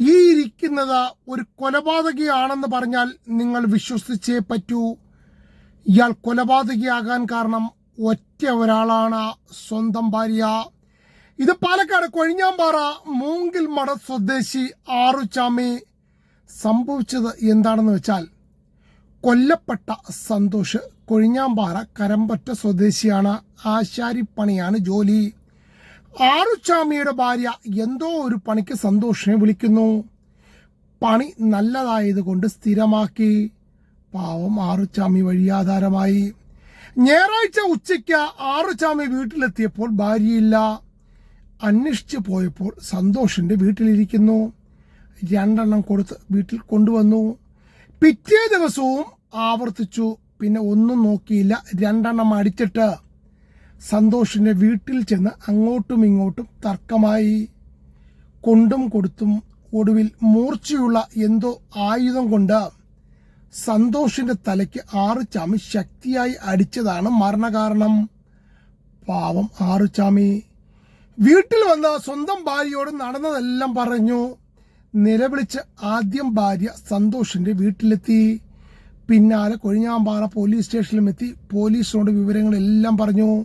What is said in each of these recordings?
ഈ ഇരിക്കുന്നത് ഒരു കൊലപാതകിയാണെന്ന് പറഞ്ഞാൽ നിങ്ങൾ വിശ്വസിച്ചേ പറ്റൂ. ഇയാൾ കൊലപാതകിയാകാൻ കാരണം ഒറ്റ ഒരാളാണ് സ്വന്തം ഭാര്യ. ഇത് പാലക്കാട് കൊഴിഞ്ഞാമ്പാറ മൂങ്കിൽ മട സ്വദേശി ആറുചാമി. സംഭവിച്ചത് എന്താണെന്ന് വെച്ചാൽ കൊല്ലപ്പെട്ട സന്തോഷ് കൊഴിഞ്ഞാമ്പാറ കരമ്പറ്റ സ്വദേശിയാണ്. ആശാരിപ്പണിയാണ് ജോലി. ആറുചാമിയുടെ ഭാര്യ എന്തോ ഒരു പണിക്ക് സന്തോഷിനെ വിളിക്കുന്നു. പണി നല്ലതായതുകൊണ്ട് സ്ഥിരമാക്കി. പാവം ആറുചാമി വഴിയാധാരമായി ഞായറാഴ്ച ഉച്ചയ്ക്ക് ആറുച്ചാമി വീട്ടിലെത്തിയപ്പോൾ ഭാര്യയില്ല. അന്വേഷിച്ചു പോയപ്പോൾ സന്തോഷിന്റെ വീട്ടിലിരിക്കുന്നു. രണ്ടെണ്ണം കൊടുത്ത് വീട്ടിൽ കൊണ്ടുവന്നു. പിറ്റേ ദിവസവും ആവർത്തിച്ചു. പിന്നെ ഒന്നും നോക്കിയില്ല. രണ്ടെണ്ണം അടിച്ചിട്ട് സന്തോഷിന്റെ വീട്ടിൽ ചെന്ന് അങ്ങോട്ടും ഇങ്ങോട്ടും തർക്കമായി. കൊണ്ടും കൊടുത്തും ഒടുവിൽ മൂർച്ചയുള്ള എന്തോ ആയുധം കൊണ്ട് സന്തോഷിന്റെ തലയ്ക്ക് ആറ് ചാമി ശക്തിയായി അടിച്ചതാണ് മരണകാരണം. പാവം ആറ് ചാമി. വീട്ടിൽ വന്ന സ്വന്തം ഭാര്യയോട് നടന്നതെല്ലാം പറഞ്ഞു. നിലവിളിച്ച് ആദ്യം ഭാര്യ സന്തോഷിന്റെ വീട്ടിലെത്തി. പിന്നാലെ കൊഴിഞ്ഞാമ്പാറ പോലീസ് സ്റ്റേഷനിലും എത്തി. പോലീസിനോട് വിവരങ്ങളെല്ലാം പറഞ്ഞു.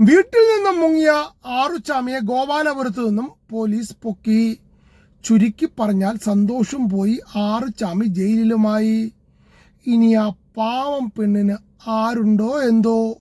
വീട്ടിൽ നിന്നും മുങ്ങിയ ആറുചാമിയെ ഗോപാലപുരത്ത് നിന്നും പോലീസ് പൊക്കി. ചുരുക്കി പറഞ്ഞാൽ സന്തോഷം പോയി ആറുചാമി ജയിലിലുമായി. ഇനി ആ പാവം പെണ്ണിന് ആരുണ്ടോ എന്തോ?